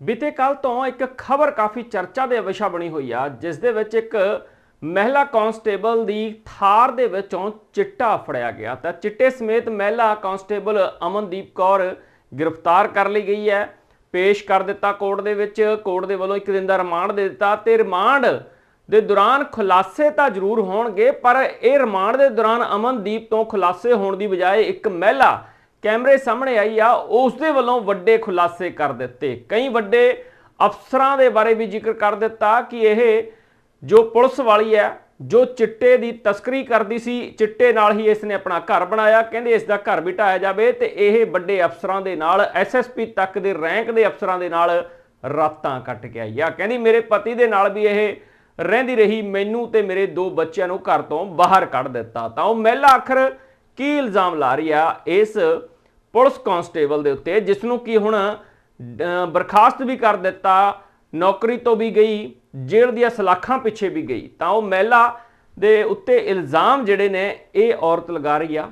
ਬੀਤੇ ਕੱਲ ਤੋਂ ਇੱਕ ਖਬਰ ਕਾਫੀ ਚਰਚਾ ਦੇ ਵਿਸ਼ਾ ਬਣੀ ਹੋਈ ਆ, ਜਿਸ ਦੇ ਵਿੱਚ ਇੱਕ ਮਹਿਲਾ ਕਾਂਸਟੇਬਲ ਦੀ ਥਾਰ ਦੇ ਵਿੱਚੋਂ ਚਿੱਟਾ ਫੜਿਆ ਗਿਆ। ਤਾਂ ਚਿੱਟੇ ਸਮੇਤ ਮਹਿਲਾ ਕਾਂਸਟੇਬਲ ਅਮਨਦੀਪ ਕੌਰ ਗ੍ਰਿਫਤਾਰ ਕਰ ਲਈ ਗਈ ਹੈ, ਪੇਸ਼ ਕਰ ਦਿੱਤਾ ਕੋਰਟ ਦੇ ਵਿੱਚ, ਕੋਰਟ ਦੇ ਵੱਲੋਂ ਇੱਕ ਦਿਨ ਦਾ ਰਿਮਾਂਡ ਦੇ ਦਿੱਤਾ ਤੇ ਰਿਮਾਂਡ ਦੇ ਦੌਰਾਨ ਖੁਲਾਸੇ ਤਾਂ ਜ਼ਰੂਰ ਹੋਣਗੇ, ਪਰ ਇਹ ਰਿਮਾਂਡ ਦੇ ਦੌਰਾਨ ਅਮਨਦੀਪ ਤੋਂ ਖੁਲਾਸੇ ਹੋਣ ਦੀ ਬਜਾਏ ਇੱਕ ਮਹਿਲਾ ਕੈਮਰੇ ਸਾਹਮਣੇ ਆਈ ਆ ਉਸ ਦੇ ਵੱਲੋਂ ਵੱਡੇ ਖੁਲਾਸੇ ਕਰ ਦਿੱਤੇ। ਕਈ ਵੱਡੇ ਅਫਸਰਾਂ ਦੇ ਬਾਰੇ ਵੀ ਜ਼ਿਕਰ ਕਰ ਦਿੱਤਾ ਕਿ ਇਹ ਜੋ ਪੁਲਿਸ ਵਾਲੀ ਹੈ, ਜੋ ਚਿੱਟੇ ਦੀ ਤਸਕਰੀ ਕਰਦੀ ਸੀ, ਚਿੱਟੇ ਨਾਲ ਹੀ ਇਸ ਨੇ ਆਪਣਾ ਘਰ ਬਣਾਇਆ। ਕਹਿੰਦੇ ਇਸ ਦਾ ਘਰ ਵੀ ਢਾਇਆ ਜਾਵੇ ਤੇ ਇਹ ਵੱਡੇ ਅਫਸਰਾਂ ਦੇ ਨਾਲ ਐਸਐਸਪੀ ਤੱਕ ਦੇ ਰੈਂਕ ਦੇ ਅਫਸਰਾਂ ਦੇ ਨਾਲ ਰਾਤਾਂ ਕੱਟ ਕੇ ਆਈ ਆ। ਕਹਿੰਦੀ, ਮੇਰੇ ਪਤੀ ਦੇ ਨਾਲ ਵੀ ਇਹ ਰਹਿੰਦੀ ਰਹੀ, ਮੈਨੂੰ ਤੇ ਮੇਰੇ ਦੋ ਬੱਚਿਆਂ ਨੂੰ ਘਰ ਤੋਂ ਬਾਹਰ ਕੱਢ ਦਿੱਤਾ। ਤਾਂ ਉਹ ਮਹਿਲਾ ਆਖਰ ਕੀ ਇਲਜ਼ਾਮ ਲਾ ਰਹੀ ਆ ਇਸ ਪੁਲਿਸ ਕਾਂਸਟੇਬਲ ਦੇ ਉੱਤੇ ਜਿਸ ਨੂੰ ਕੀ ਹੁਣ ਬਰਖਾਸਤ ਵੀ ਕਰ ਦਿੱਤਾ, ਨੌਕਰੀ ਤੋਂ ਵੀ ਗਈ, ਜੇਲ੍ਹ ਦੀਆਂ ਸਲਾਖਾਂ ਪਿੱਛੇ ਵੀ ਗਈ, ਤਾਂ ਉਹ ਮਹਿਲਾ ਦੇ ਉੱਤੇ ਇਲਜ਼ਾਮ ਜਿਹੜੇ ਨੇ, ਇਹ ਔਰਤ ਲਗਾ ਰਹੀ ਆ।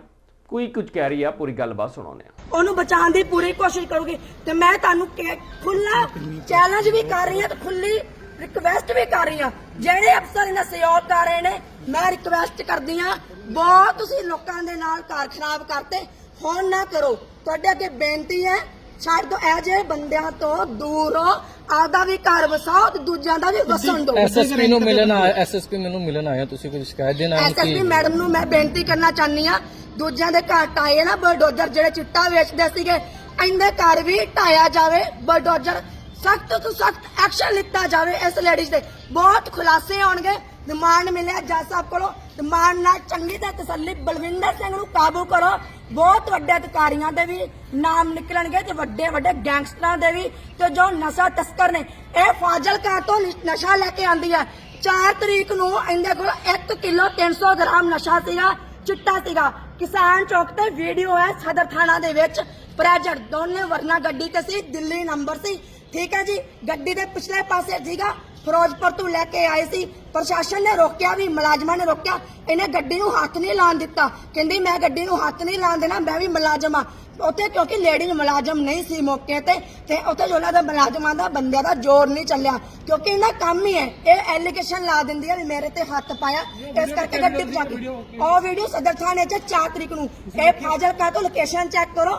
ਕੋਈ ਕੁਝ ਕਹਿ ਰਹੀ ਆ, ਪੂਰੀ ਗੱਲਬਾਤ ਸੁਣਾਉਂਦੇ ਆ। ਉਹਨੂੰ ਬਚਾਉਣ ਦੀ ਪੂਰੀ ਕੋਸ਼ਿਸ਼ ਕਰੂਗੀ ਤੇ ਮੈਂ ਤੁਹਾਨੂੰ ਖੁੱਲਾ ਚੈਲੰਜ ਵੀ ਕਰ ਰਹੀ ਹਾਂ ਤੇ ਖੁੱਲੀ ਰਿਕਵੈਸਟ ਵੀ ਕਰ ਰਹੀ ਹਾਂ ਜਿਹੜੇ ਅਫਸਰ ਇਹਨਾਂ ਸਹਿਯੋਗ ਕਰ ਰਹੇ ਨੇ, ਮੈਂ ਰਿਕਵੈਸਟ ਕਰਦੀ ਹਾਂ ਬਹੁਤ ਤੁਸੀਂ ਲੋਕਾਂ ਦੇ ਨਾਲ ਘਰ ਖਰਾਬ ਕਰਤੇ ਹੁਣ ਨਾ ਕਰੋ। ਤੁਹਾਡੇ ਅੱਗੇ ਬੇਨਤੀ ਹੈ ਛੱਡ ਦੋ ਇਹ ਜਿਹੇ ਬੰਦਿਆਂ ਤੋਂ ਦੂਰ ਹੋ ਆਪਦਾ ਵੀ ਘਰ ਵਸਾਓ ਤੇ ਦੂਜਿਆਂ ਦਾ ਵੀ ਵਸਣ ਦਿਓ ਐਸਐਸਪੀ ਨੂੰ ਮਿਲਣ ਆਇਆ ਐਸਐਸਪੀ ਮੈਨੂੰ ਮਿਲਣ ਆਇਆ ਤੁਸੀਂ ਕੋਈ ਸ਼ਿਕਾਇਤ ਦੇਣ ਐਸਐਸਪੀ ਕਿ? ਮੈਡਮ ਨੂੰ ਮੈਂ ਬੇਨਤੀ ਕਰਨਾ ਚਾਹਨੀ ਆ ਦੂਜਿਆਂ ਦੇ ਘਰ ਟਾਏ ਨਾ ਬਲਡੋਜ਼ਰ ਜਿਹੜੇ ਚਿੱਟਾ ਵੇਚਦੇ ਸੀਗੇ ਇਹਦੇ ਘਰ ਵੀ ਢਾਇਆ ਜਾਵੇ ਬਲਡੋਜ਼ਰ ਸਖਤ ਤੋਂ ਸਖਤ ਐਕਸ਼ਨ ਲਿੱਤਾ ਜਾਵੇ ਇਸ ਲੇਡੀਜ਼ ਤੇ ਬਹੁਤ ਖੁਲਾਸੇ ਆਉਣਗੇ ਰਿਮਾਂਡ ਮਿਲਿਆ ਜੱਜ ਸਾਹਿਬ ਕੋਲੋਂ। ਰਿਮਾਂਡ ਨਾਲ ਚੰਗੀ ਤਰ੍ਹਾਂ ਤਸੱਲੀ ਬਲਵਿੰਦਰ ਸਿੰਘ ਨੂੰ ਕਾਬੂ ਕਰੋ। ਬਹੁਤ ਵੱਡੇ ਅਧਿਕਾਰੀਆਂ ਦੇ ਵੀ ਨਾਮ ਨਿਕਲਣਗੇ ਤੇ ਵੱਡੇ ਵੱਡੇ ਗੈਂਗਸਟਰਾਂ ਦੇ ਵੀ ਤੇ ਜੋ ਨਸ਼ਾ ਤਸਕਰ ਨੇ, ਇਹ ਫਾਜ਼ਿਲਕਾ ਤੋਂ ਨਸ਼ਾ ਲੈ ਕੇ ਆਂਦੀ ਹੈ 4 ਤਰੀਕ ਨੂੰ ਇਹਦੇ ਕੋਲ 1 ਕਿਲੋ 300 ਗ੍ਰਾਮ ਨਸ਼ਾ ਸੀਗਾ, ਚਿੱਟਾ ਸੀਗਾ। ਕਿਸਾਨ ਚੌਕ ਤੇ ਵੀਡੀਓ ਹੈ ਸਦਰ ਥਾਣਾ ਦੇ ਵਿੱਚ। ਪ੍ਰੈਜਰ ਦੋਨੇ ਵਰਨਾ ਗੱਡੀ ਤੇ ਸੀ, ਦਿੱਲੀ ਨੰਬਰ ਸੀ। ਠੀਕ ਹੈ ਜੀ, ਗੱਡੀ ਦੇ ਪਿਛਲੇ ਪਾਸੇ ਸੀਗਾ। ਫਿਰੋਜ਼ਪੁਰ ਤੋਂ ਲੈ ਕੇ ਆਏ ਸੀ। ਪ੍ਰਸ਼ਾਸਨ ਨੇ ਰੋਕਿਆ ਵੀ, ਮੁਲਾਜ਼ਮਾਂ ਨੇ ਰੋਕਿਆ। ਇਹਨੇ ਗੱਡੀ ਨੂੰ ਹੱਥ ਨਹੀਂ ਲਾਉਣ ਦਿੱਤਾ। ਕਹਿੰਦੀ, ਮੈਂ ਗੱਡੀ ਨੂੰ ਹੱਥ ਨਹੀਂ ਲਾਉਣ ਦੇਣਾ, ਮੈਂ ਵੀ ਮੁਲਾਜ਼ਮ ਆ ਉੱਥੇ ਕਿਉਂਕਿ ਲੇਡੀ ਮੁਲਾਜ਼ਮ ਨਹੀਂ ਸੀ ਮੌਕੇ ਤੇ ਤੇ ਉੱਥੇ ਉਹਨਾਂ ਦਾ ਮੁਲਾਜ਼ਮਾਂ ਦਾ, ਬੰਦਿਆਂ ਦਾ ਜ਼ੋਰ ਨਹੀਂ ਚੱਲਿਆ। ਕਿਉਂਕਿ ਇਹਨਾਂ ਕੰਮ ਹੀ ਹੈ। ਇਹ ਐਲੀਗੇਸ਼ਨ ਲਾ ਦਿੰਦੀ ਹੈ ਵੀ ਮੇਰੇ ਤੇ ਹੱਥ ਪਾਇਆ। ਇਸ ਕਰਕੇ ਗੱਡੀ ਪਜਾ ਉਹ ਵੀਡੀਓ ਸਦਰ ਥਾਣੇ 'ਚ 4 ਤਰੀਕ ਨੂੰ। ਇਹ ਫਾਜ਼ਿਲਕਾ ਤੋਂ ਲੋਕੇਸ਼ਨ ਚੈੱਕ ਕਰੋ।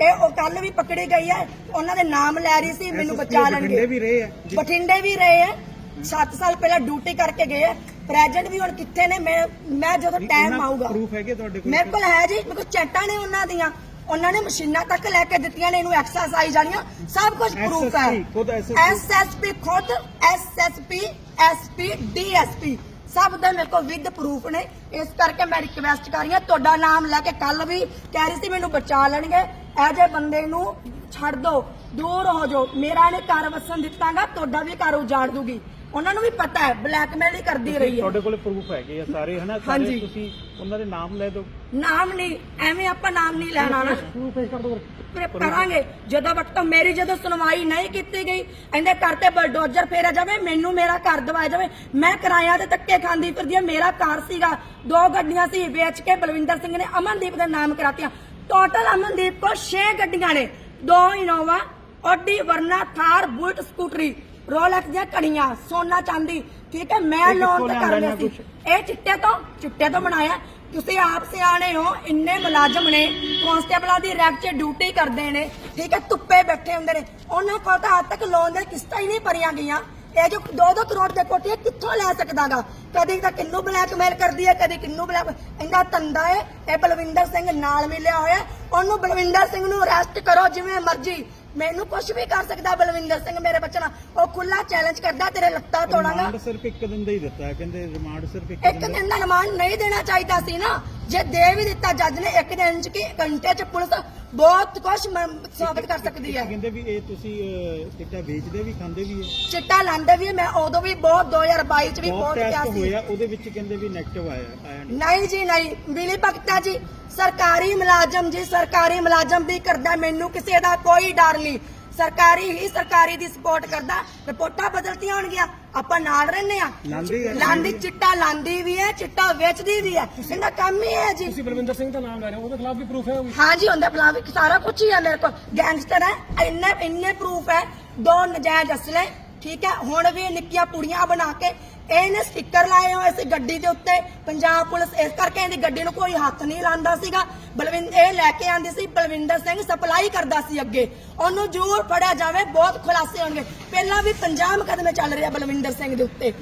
ਇਹ ਉਹ ਕੱਲ ਵੀ ਪਕੜੀ ਗਈ ਹੈ। ਉਹਨਾਂ ਦੇ ਨਾਮ ਲੈ ਰਹੀ ਸੀ ਮੈਨੂੰ ਬਚਾ ਲੈਣਗੇ। ਵੀ ਰਹੇ ਆ ਬਠਿੰਡੇ ਵੀ ਰਹੇ ਹੈ। 7 ਸਾਲ ਪਹਿਲਾਂ ਡਿਊਟੀ ਕਰਕੇ ਗਏ ਹੈ। ਪ੍ਰੈਜ਼ੈਂਟ ਵੀ ਹੁਣ ਕਿੱਥੇ ਨੇ ਮੈਂ ਮੈਂ ਜਦੋਂ ਟਾਈਮ ਆਊਗਾ। ਪ੍ਰੂਫ ਹੈਗੇ ਤੁਹਾਡੇ ਕੋਲ ਮੇਰੇ ਕੋਲ ਹੈ ਜੀ ਮੇਰੇ ਕੋਲ ਚੈਟਾਂ ਨੇ ਉਹਨਾਂ ਦੀਆਂ। ਉਹਨਾਂ ਨੇ ਮਸ਼ੀਨਾਂ ਤੱਕ ਲੈ ਕੇ ਦਿੱਤੀਆਂ ਨੇ ਇਹਨੂੰ ਐਕਸਰਸਾਈਜ਼ ਜਾਣੀਆਂ ਸਭ ਕੁਝ ਪ੍ਰੂਫ ਹੈ। ਐਸਐਸਪੀ ਖੁਦ ਐਸਐਸਪੀ ਐਸਪੀ ਡੀਐਸਪੀ ਸਭ ਦੇ ਮੇਰੇ ਕੋਲ ਵਿਦ ਪ੍ਰੂਫ ਨੇ। ਇਸ ਕਰਕੇ ਮੈਂ ਰਿਕਵੈਸਟ ਕਰ ਰਹੀ ਹਾਂ ਤੁਹਾਡਾ ਨਾਮ ਲੈ ਕੇ ਕੱਲ ਵੀ ਕਹਿ ਰਹੀ ਸੀ ਮੈਨੂੰ ਬਚਾ ਲੈਣਗੇ। ਇਹ ਜੇ ਬੰਦੇ ਨੂੰ ਛੱਡ ਦਿਓ ਦੂਰ ਹੋ ਜਾਓ। ਮੇਰਾ ਨੇ ਘਰ ਵਸਣ ਦਿੱਤਾਗਾ ਤੁਹਾਡਾ ਵੀ ਘਰ ਉਜਾੜ ਦੂਗੀ। ਉਹਨਾਂ ਨੂੰ ਵੀ ਪਤਾ ਹੈ ਬਲੈਕਮੇਲ ਹੀ ਕਰਦੀ ਰਹੀ ਹੈ। ਤੁਹਾਡੇ ਕੋਲ ਪ੍ਰੂਫ ਹੈਗੇ ਆ ਸਾਰੇ ਹਨਾ। ਸਾਰੇ ਤੁਸੀਂ ਉਹਨਾਂ ਦੇ ਨਾਮ ਲੈ ਦਿਓ। ਨਾਮ ਨਹੀਂ ਐਵੇਂ ਆਪਾਂ ਨਾਮ ਨਹੀਂ ਲੈਣਾ ਨਾ। ਫਿਰ ਕਰਾਂਗੇ। ਜਦੋਂ ਵਕਤ ਮੇਰੀ ਜਦੋਂ ਸੁਣਵਾਈ ਨਹੀਂ ਕੀਤੀ ਗਈ ਇਹਦੇ ਘਰ ਤੇ ਬਲਡੋਜ਼ਰ ਫੇਰਿਆ ਜਾਵੇ ਮੈਨੂੰ ਮੇਰਾ ਘਰ ਦਵਾਇਆ ਜਾਵੇ। ਮੈਂ ਕਿਰਾਇਆ ਤੇ ਧੱਕੇ ਖਾਂਦੀ ਫਿਰਦੀ ਮੇਰਾ ਘਰ ਸੀਗਾ। ਦੋ ਗੱਡੀਆਂ ਸੀ ਵੇਚ ਕੇ ਬਲਵਿੰਦਰ ਸਿੰਘ ਨੇ ਅਮਨਦੀਪ ਦੇ ਨਾਮ ਕਰਾਤੀਆਂ। ਟੋਟਲ ਅਮਨਦੀਪ ਕੋਲ 6 ਗੱਡੀਆਂ ਨੇ। ਦੋ Innova Audi Verna Thar Bullet Scooty Rolex ਦੀਆਂ ਘੜੀਆਂ ਸੋਨਾ ਚਾਂਦੀ। ਠੀਕ ਹੈ ਮੈਂ ਲੋਨ ਤੇ ਕਰ ਲਿਆ ਸੀ। ਇਹ ਚਿੱਟੇ ਤੋਂ ਚਿੱਟੇ ਤੋਂ ਬਣਾਇਆ। ਤੁਸੀਂ ਆਪ ਸਿਆਣੇ ਹੋ, ਇੰਨੇ ਮੁਲਾਜ਼ਮ ਨੇ ਕਾਂਸਟੇਬਲਾਂ ਦੀ ਰੈਕ 'ਚ ਡਿਊਟੀ ਕਰਦੇ ਨੇ, ਠੀਕ ਹੈ, ਧੁੱਪੇ ਬੈਠੇ ਹੁੰਦੇ ਨੇ। ਉਹਨਾਂ ਕੋਲ ਤਾਂ ਅੱਜ ਤੱਕ ਲੋਨ ਦੇ ਕਿਸ਼ਤਾਂ ਹੀ ਨਹੀਂ ਭਰੀਆਂ ਗਈਆਂ। ਇਹ ਜੋ 2-2 ਕਰੋੜ ਦੇ ਕੋਠੇ ਕਿੱਥੋਂ ਲੈ ਸਕਦਾਗਾ? ਕਦੇ ਤਾਂ ਕਿੰਨੂੰ ਬਲੈਕਮੇਲ ਕਰਦੀ ਹੈ, ਕਦੀ ਕਿੰਨੂੰ ਬਲੈਕ ਇਹਦਾ ਤੰਦਾ ਹੈ। ਇਹ ਬਲਵਿੰਦਰ ਸਿੰਘ ਨਾਲ ਮਿਲਿਆ ਹੋਇਆ। ਉਹਨੂੰ ਬਲਵਿੰਦਰ ਸਿੰਘ ਨੂੰ ਅਰੈਸਟ ਕਰੋ, ਜਿਵੇਂ ਮਰਜ਼ੀ। ਮੈਨੂੰ ਕੁਝ ਵੀ ਕਰ ਸਕਦਾ ਬਲਵਿੰਦਰ ਸਿੰਘ ਮੇਰੇ ਬੱਚੇ ਨਾਲ। ਉਹ ਖੁੱਲਾ ਚੈਲੰਜ ਕਰਦਾ ਤੇਰੇ ਲੱਤਾਂ ਤੋੜਾਂਗਾ। ਰਿਮਾਂਡ ਸਿਰਫ ਇੱਕ ਦਿਨ ਦਾ ਹੀ ਦਿੱਤਾ ਹੈ। ਕਹਿੰਦੇ ਰਿਮਾਂਡ ਸਿਰਫ ਇੱਕ ਇੱਕ ਦਿਨ ਦਾ। ਰਿਮਾਂਡ ਨਹੀਂ ਦੇਣਾ ਚਾਹੀਦਾ ਸੀ ਨਾ। ਜੇ ਦੇ ਵੀ ਦਿੱਤਾ ਜੱਜ ਨੇ ਇੱਕ ਦਿਨ ਚ ਕੀ? ਘੰਟੇ ਚ ਪੁਲਿਸ ਬਹੁਤ ਕੁਝ ਸਾਬਤ ਕਰ ਸਕਦੀ ਹੈ। ਕਹਿੰਦੇ ਵੀ ਇਹ ਤੁਸੀਂ ਅਹ, ਚਿੱਟਾ ਵੇਚਦੇ ਵੀ ਖਾਂਦੇ ਵੀ ਹੈ। ਚਿੱਟਾ ਲਾਂਦੇ ਵੀ ਮੈਂ ਉਦੋਂ ਵੀ ਬਹੁਤ 2022 ਚ ਵੀ ਬਹੁਤ ਬਹੁਤ ਟੈਸਟ ਸੀ। ਹੋਇਆ ਉਹਦੇ ਵਿੱਚ ਕਹਿੰਦੇ ਵੀ 네ਗੇਟਿਵ ਆਇਆ ਆਇਆ ਨਹੀਂ। ਨਹੀਂ ਜੀ ਨਹੀਂ। ਮਿਲੀ ਭਗਤਾ ਜੀ। ਸਰਕਾਰੀ ਮੁਲਾਜ਼ਮ ਜੀ ਸਰਕਾਰੀ ਮੁਲਾਜ਼ਮ ਵੀ ਕਰਦਾ ਮੈਨੂੰ ਕਿਸੇ ਦਾ ਕੋਈ ਡਰ ਨਹੀਂ। ਸਰਕਾਰੀ ਹੀ ਸਰਕਾਰੀ ਦੀ ਸਪੋਰਟ ਕਰਦਾ। ਰਿਪੋਰਟਾਂ ਬਦਲਤੀਆਂ ਹੋਣਗੀਆਂ ਆਪਾਂ ਨਾਲ ਰਹਿੰਦੇ ਆ ਲਾਂਦੀ ਚਿੱਟਾ ਲਾਂਦੀ ਵੀ ਹੈ ਚਿੱਟਾ ਵੇਚਦੀ ਵੀ ਹੈ। ਇਹਦਾ ਕੰਮ ਹੀ ਹੈ ਜੀ। ਤੁਸੀਂ ਬਲਵਿੰਦਰ ਸਿੰਘ ਦਾ ਨਾਮ ਲੈ ਰਹੇ ਹੋ ਉਹਦੇ ਖਿਲਾਫ ਵੀ ਪ੍ਰੂਫ ਹੈ ਹਾਂ ਜੀ ਹੁੰਦਾ ਪਲਾਨ ਵਿੱਚ ਸਾਰਾ ਕੁਝ ਹੀ ਹੈ ਮੇਰੇ ਕੋਲ। ਗੈਂਗਸਟਰ ਹੈ ਇੰਨੇ ਇੰਨੇ ਪ੍ਰੂਫ ਹੈ ਦੋ ਨਜਾਇਜ਼ ਅਸਲੇ ਠੀਕ ਹੈ? ਹੁਣ ਵੀ ਨਿੱਕੀਆਂ ਪੁੜੀਆਂ ਬਣਾ ਕੇ ਇਹਨੇ ਸਟicker ਲਾਏ ਹੋਏ ਸੀ ਗੱਡੀ ਦੇ ਉੱਤੇ। ਪੰਜਾਬ ਪੁਲਿਸ ਇਸ ਕਰਕੇ ਇਹਦੀ ਗੱਡੀ ਨੂੰ ਕੋਈ ਹੱਥ ਨਹੀਂ ਲਾਉਂਦਾ ਸੀਗਾ। ਬਲਵਿੰਦਰ ਇਹ ਲੈ ਕੇ ਆਂਦੀ ਸੀ ਬਲਵਿੰਦਰ ਸਿੰਘ ਸਪਲਾਈ ਕਰਦਾ ਸੀ ਅੱਗੇ। ਉਹਨੂੰ ਜ਼ਰੂਰ ਫੜਿਆ ਜਾਵੇ ਬਹੁਤ ਖੁਲਾਸੇ ਹੋਣਗੇ। ਪਹਿਲਾਂ ਵੀ 50 ਮੁਕੱਦਮੇ ਚੱਲ ਰਹੇ ਬਲਵਿੰਦਰ ਸਿੰਘ ਦੇ ਉੱਤੇ।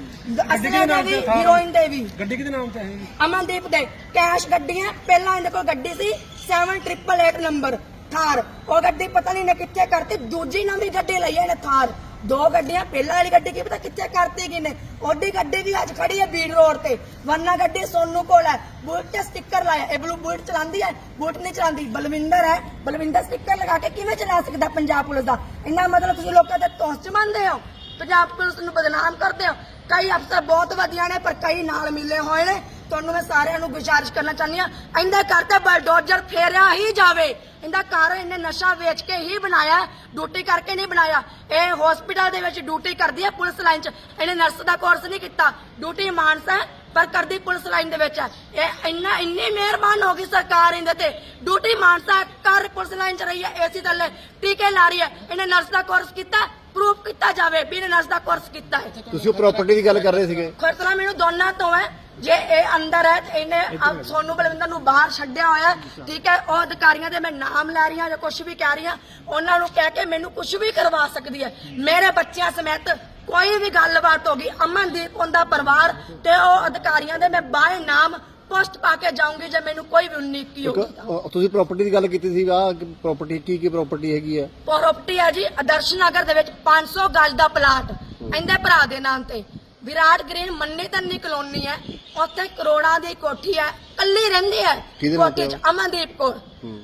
ਅਸਲੇ ਦੇ ਵੀ ਹੀਰੋਇਨ ਦੇ ਵੀ। ਗੱਡੀ ਕਿਹਦੇ ਨਾਮ ਤੇ ਹੈ ਅਮਨਦੀਪ ਦੇ। ਕੈਸ਼ ਗੱਡੀਆਂ ਪਹਿਲਾਂ ਇਹਦੇ ਕੋਲ ਗੱਡੀ ਸੀ 7888 ਨੰਬਰ ਥਾਰ। ਉਹ ਗੱਡੀ ਪਤਾ ਨਹੀਂ ਨੇ ਕਿੱਥੇ ਕਰਤੀ ਦੂਜੀ ਨਵੀਂ ਗੱਡੀ ਲਈ ਇਹਨੇ ਥਾਰ। ਦੋ ਗੱਡੀਆਂ, ਪਹਿਲਾਂ ਵਾਲੀ ਗੱਡੀ ਕੀ ਪਤਾ ਕਿੱਥੇ ਕਰਤੀ ਕਿਨੇ ਉਹਦੀ ਗੱਡੀ ਵੀ ਅੱਜ ਖੜੀ ਹੈ ਬੀੜ ਰੋਡ ਤੇ। ਵਰਨਾ ਗੱਡੀ ਸੋਨੂ ਕੋਲ ਹੈ। ਬੁਲਟ ਤੇ ਸਟicker ਲਾਇਆ। ਇਹ ਬਲੂ ਬੁਲਟ ਚਲਾਉਂਦੀ ਹੈ, ਬੁਲਟ ਨਹੀਂ ਚਲਾਉਂਦੀ। ਬਲਵਿੰਦਰ ਹੈ। ਬਲਵਿੰਦਰ ਸਟicker ਲਗਾ ਕੇ ਕਿਵੇਂ ਚਲਾ ਸਕਦਾ ਪੰਜਾਬ ਪੁਲਿਸ ਦਾ? ਇੰਨਾ ਮਤਲਬ ਤੁਸੀਂ ਲੋਕਾਂ ਤੇ ਤੋਸ ਮੰਨਦੇ ਹੋ? ਪੰਜਾਬ ਪੁਲਿਸ ਨੂੰ ਬਦਨਾਮ ਕਰਦੇ ਹੋ? ਕਈ ਅਫਸਰ ਬਹੁਤ ਵਧੀਆ ਨੇ, ਪਰ ਕਈ ਨਾਲ ਮਿਲੇ ਹੋਏ ਨੇ। ਤੁਹਾਨੂੰ ਮੈਂ ਸਾਰਿਆਂ ਨੂੰ ਗੁਜ਼ਾਰਿਸ਼ ਕਰਨਾ ਚਾਹੁੰਦੀ ਆ ਇਹਦੇ ਘਰ ਤੇ ਬਲਡੋਜ਼ਰ ਫੇਰਿਆ ਹੀ ਜਾਵੇ। ਇਹਦਾ ਘਰ ਇਹਨੇ ਨਸ਼ਾ ਵੇਚ ਕੇ ਹੀ ਬਣਾਇਆ ਡਿਊਟੀ ਕਰਕੇ ਨਹੀਂ ਬਣਾਇਆ। ਇਹ ਹਸਪੀਟਲ ਦੇ ਵਿੱਚ ਡਿਊਟੀ ਕਰਦੀ ਹੈ ਪੁਲਿਸ ਲਾਈਨ 'ਚ। ਇਹਨੇ ਨਰਸ ਦਾ ਕੋਰਸ ਨਹੀਂ ਕੀਤਾ। ਡਿਊਟੀ ਮਾਨਸਾ ਪਰ ਕਰਦੀ ਪੁਲਿਸ ਲਾਈਨ ਦੇ ਵਿੱਚ ਹੈ। ਇਹ ਇੰਨਾ ਇੰਨੀ ਮਿਹਰਬਾਨ ਹੋ ਗਈ ਸਰਕਾਰ ਇਹਦੇ ਤੇ। ਡਿਊਟੀ ਮਾਨਸਾ ਕਰ ਪੁਲਿਸ ਲਾਈਨ 'ਚ ਰਹੀ ਹੈ ਏਸੀ ਥੱਲੇ ਟੀਕੇ ਲਾ ਰਹੀ ਹੈ। ਇਹਨੇ ਨਰਸ ਦਾ ਕੋਰਸ ਕੀਤਾ ਪ੍ਰੂਫ ਕੀਤਾ ਜਾਵੇ ਵੀ ਇਹਨੇ ਨਰਸ ਦਾ ਕੋਰਸ ਕੀਤਾ ਹੈ। ਤੁਸੀਂ ਉਹ ਪ੍ਰਾਪਰਟੀ ਦੀ ਗੱਲ ਕਰ ਰਹੇ ਸੀਗੇ। ਖਤਰਾ ਮੈਨੂੰ ਦੋਨਾਂ ਤੋਂ ਹੈ। ਜੇ ਇਹ ਅੰਦਰ ਹੈ ਤੇ ਇਹਨੇ ਆਪ ਸੋਨੂੰ ਬਲਵਿੰਦਰ ਨੂੰ ਬਾਹਰ ਛੱਡਿਆ ਹੋਇਆ ਹੈ, ਠੀਕ ਹੈ ਉਹ ਅਧਿਕਾਰੀਆਂ ਦੇ ਮੈਂ ਨਾਮ ਲੈ ਰਹੀ ਹਾਂ ਜਾਂ ਕੁਝ ਵੀ ਕਹਿ ਰਹੀ ਹਾਂ ਉਹਨਾਂ ਨੂੰ ਕਹਿ ਕੇ ਮੈਨੂੰ ਕੁਝ ਵੀ ਕਰਵਾ ਸਕਦੀ ਹੈ। ਮੇਰੇ ਬੱਚਿਆਂ ਸਮੇਤ ਕੋਈ ਵੀ ਗੱਲਬਾਤ ਹੋ ਗਈ ਅਮਨਦੀਪ ਉਹਦਾ ਪਰਿਵਾਰ ਤੇ ਉਹ ਅਧਿਕਾਰੀਆਂ ਦੇ ਮੈਂ ਬਾਏ ਨਾਮ ਪੋਸਟ ਪਾ ਕੇ ਜਾਊਂਗੀ ਜੇ ਮੈਨੂੰ ਕੋਈ ਵੀ ਉਨੀਕੀ ਅ, ਤੁਸੀਂ ਪ੍ਰਾਪਰਟੀ ਦੀ ਗੱਲ ਕੀਤੀ ਸੀ ਆ ਪ੍ਰਾਪਰਟੀ ਕੀ ਕੀ ਪ੍ਰਾਪਰਟੀ ਹੈਗੀ ਆ ਪ੍ਰਾਪਰਟੀ ਹੈ ਜੀ ਆਦਰਸ਼ ਨਗਰ ਦੇ ਵਿੱਚ 500 ਗਜ ਦਾ ਪਲਾਟ ਇਹਦੇ ਭਰਾ ਦੇ ਨਾਮ ਤੇ। ਵਿਰਾਟ ਗ੍ਰੀਨ ਮੰਨੀ ਤੰਨੀ ਕਲੋਨੀ ਹੈ। ਉੱਥੇ ਕਰੋੜਾਂ ਦੀ ਕੋਠੀ ਹੈ ਕੱਲੀ ਰਹਿੰਦੀ ਕਿਹਦੇ ਤੇ ਕੋਠੀ ਚ Amandeep Kaur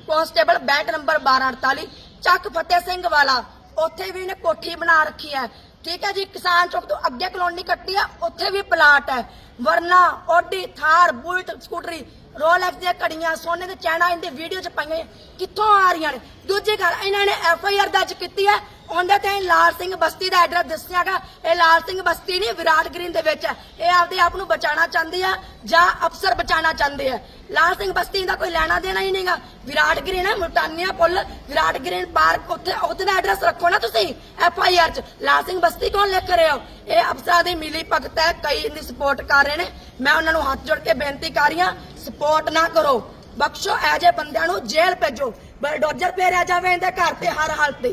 constable belt number 1248 Chak Fateh Singh ਵਾਲਾ ਉੱਥੇ ਵੀ ਇਹਨੇ ਕੋਠੀ ਬਣਾ ਰੱਖੀ ਹੈ। ਠੀਕ ਹੈ ਜੀ ਕਿਸਾਨ ਚੌਕ ਤੋਂ ਅੱਗੇ ਕਲੋਨੀ ਕੱਟੀ ਹੈ ਉੱਥੇ ਵੀ ਪਲਾਟ ਹੈ। Verna Audi Thar bullet scooty Rolex ਦੀਆਂ ਘੜੀਆਂ, ਸੋਨੇ ਦੇ ਚੈਨਾ ਇਹਦੇ ਵੀਡੀਓ ਚ ਪਾਈਆਂ ਹੋਈਆਂ। ਕਿੱਥੋਂ ਆ ਰਹੀਆਂ ਨੇ? ਦੂਜੀ ਗੱਲ, ਇਹਨਾਂ ਨੇ ਐਫ ਆਈ ਆਰ ਦਰਜ ਕੀਤੀ ਹੈ। ਉਹਦੇ ਤੇ ਲਾਲ ਸਿੰਘ ਬਸਤੀ ਦਾ ਐਡਰੈਸ ਦੱਸਿਆਗਾ ਇਹ ਲਾਲ ਸਿੰਘ ਬਸਤੀ ਨਹੀਂ, ਵਿਰਾਟ ਗ੍ਰੀਨ ਦੇ ਵਿੱਚ ਹੈ। ਇਹ ਆਪਦੇ ਆਪ ਨੂੰ ਬਚਾਉਣਾ ਚਾਹੁੰਦੀ ਆ ਜਾਂ ਅਫਸਰ ਬਚਾਉਣਾ ਚਾਹੁੰਦੇ ਆ ਲਾਲ ਸਿੰਘ ਬਸਤੀ ਦਾ ਕੋਈ ਲੈਣਾ ਦੇਣਾ ਹੀ ਨਹੀਂਗਾ। ਵਿਰਾਟ ਗ੍ਰੀਨ ਹੈ ਮੁਲਤਾਨੀਆ ਪੁੱਲ, ਵਿਰਾਟ ਗ੍ਰੀਨ ਪਾਰਕ, ਉੱਥੇ ਉੱਥੇ ਦਾ ਐਡਰੈਸ ਰੱਖੋ ਨਾ ਤੁਸੀਂ ਐਫ ਆਈ ਆਰ ਚ। ਲਾਲ ਸਿੰਘ ਬਸਤੀ ਕੌਣ ਲਿਖ ਰਹੇ ਹੋ ਇਹ ਅਫਸਰਾਂ ਦੀ ਮਿਲੀ ਭਗਤ ਹੈ, ਕਈ ਇਹਦੀ ਸਪੋਰਟ ਕਰ ਰਹੇ ਨੇ। ਮੈਂ ਉਹਨਾਂ ਨੂੰ ਹੱਥ ਜੋੜ ਕੇ ਬੇਨਤੀ ਕਰ ਰਹੀ ਹਾਂ ਸਪੋਰਟ ਨਾ ਕਰੋ। ਬਖਸ਼ੋ ਐਜੇ ਬੰਦਿਆਂ ਨੂੰ ਜੇਲ੍ਹ ਭੇਜੋ। ਬਲਡੋਜ਼ਰ ਫੇਰਿਆ ਜਾਵੇ ਇਹਦੇ ਘਰ ਤੇ ਹਰ ਹਾਲਤ ਤੇ